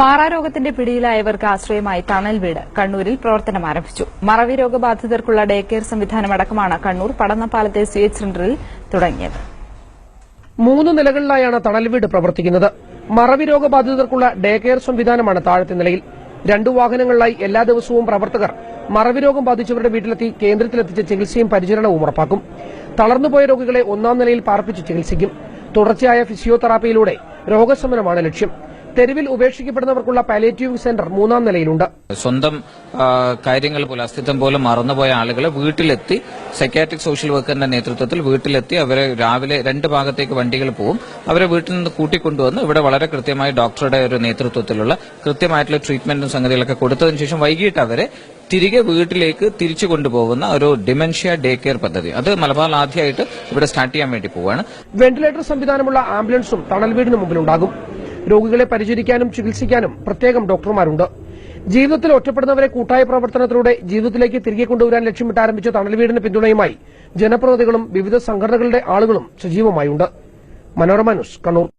മാറാരോഗത്തിന്റെ പിടിയിലായവർക്ക് ആശ്രയമായി തണൽ വീട് കണ്ണൂരിൽ പ്രവർത്തനം ആരംഭിച്ചു. മറവി രോഗബാധിതർക്കുള്ള ഡേ കെയർ സംവിധാനമടക്കമാണ് കണ്ണൂർ പടന്നപ്പാലത്തെ സി എച്ച് സെന്ററിൽ തുടങ്ങിയത്. മൂന്ന് നിലകളിലായാണ് തണൽ വീട് പ്രവർത്തിക്കുന്നത്. മറവി രോഗബാധിതർക്കുള്ള ഡേ കെയർ സംവിധാനമാണ് താഴത്തെ നിലയിൽ. രണ്ടു വാഹനങ്ങളിലായി എല്ലാ ദിവസവും പ്രവർത്തകർ മറവി രോഗം ബാധിച്ചവരുടെ വീട്ടിലെത്തി കേന്ദ്രത്തിലെത്തിച്ച് ചികിത്സയും പരിചരണവും ഉറപ്പാക്കും. തളർന്നുപോയ രോഗികളെ ഒന്നാം നിലയിൽ പാർപ്പിച്ച് ചികിത്സിക്കും. തുടർച്ചയായ ഫിസിയോതെറാപ്പിയിലൂടെ രോഗശമനമാണ് ലക്ഷ്യം. തെരുവിൽ ഉപേക്ഷിക്കപ്പെടുന്നവർക്കുള്ള പാലേറ്റീവ് സെന്റർ മൂന്നാം നിലയിലുണ്ട്. സ്വന്തം കാര്യങ്ങൾ പോലെ അസ്തിത്വം പോലും മറന്നുപോയ ആളുകളെ വീട്ടിലെത്തി സെക്യാട്രിക് സോഷ്യൽ വർക്കറിന്റെ നേതൃത്വത്തിൽ വീട്ടിലെത്തി അവരെ രാവിലെ രണ്ട് ഭാഗത്തേക്ക് വണ്ടികൾ പോവും അവരെ വീട്ടിൽ നിന്ന് കൂട്ടിക്കൊണ്ടുവന്ന് ഇവിടെ വളരെ കൃത്യമായി ഡോക്ടറുടെ ഒരു നേതൃത്വത്തിലുള്ള കൃത്യമായിട്ടുള്ള ട്രീറ്റ്മെന്റും സംഗതികളൊക്കെ കൊടുത്തതിനു ശേഷം വൈകിട്ട് അവരെ തിരികെ വീട്ടിലേക്ക് തിരിച്ചു കൊണ്ടുപോകുന്ന ഒരു ഡിമെൻഷ്യ ഡേ കെയർ പദ്ധതി. അത് മലബാർ ആദ്യമായിട്ട് ഇവിടെ സ്റ്റാർട്ട് ചെയ്യാൻ വേണ്ടി പോവുകയാണ്. വെന്റിലേറ്റർ സംവിധാനമുള്ള ആംബുലൻസും തണൽ വീടിന് മുമ്പിലുണ്ടാകും. രോഗികളെ പരിചരിക്കാനും ചികിത്സിക്കാനും പ്രത്യേകം ഡോക്ടർമാരുണ്ട്. ജീവിതത്തിൽ ഒറ്റപ്പെടുന്നവരെ കൂട്ടായ പ്രവർത്തനത്തിലൂടെ ജീവിതത്തിലേക്ക് തിരികെ കൊണ്ടുവരാൻ ലക്ഷ്യമിട്ട് ആരംഭിച്ച തണൽ വീടിന് പിന്തുണയുമായി ജനപ്രതിനിധികളും വിവിധ സംഘടനകളുടെ ആളുകളും സജീവമായുണ്ട്. മനോരമ ന്യൂസ് കണ്ണൂർ.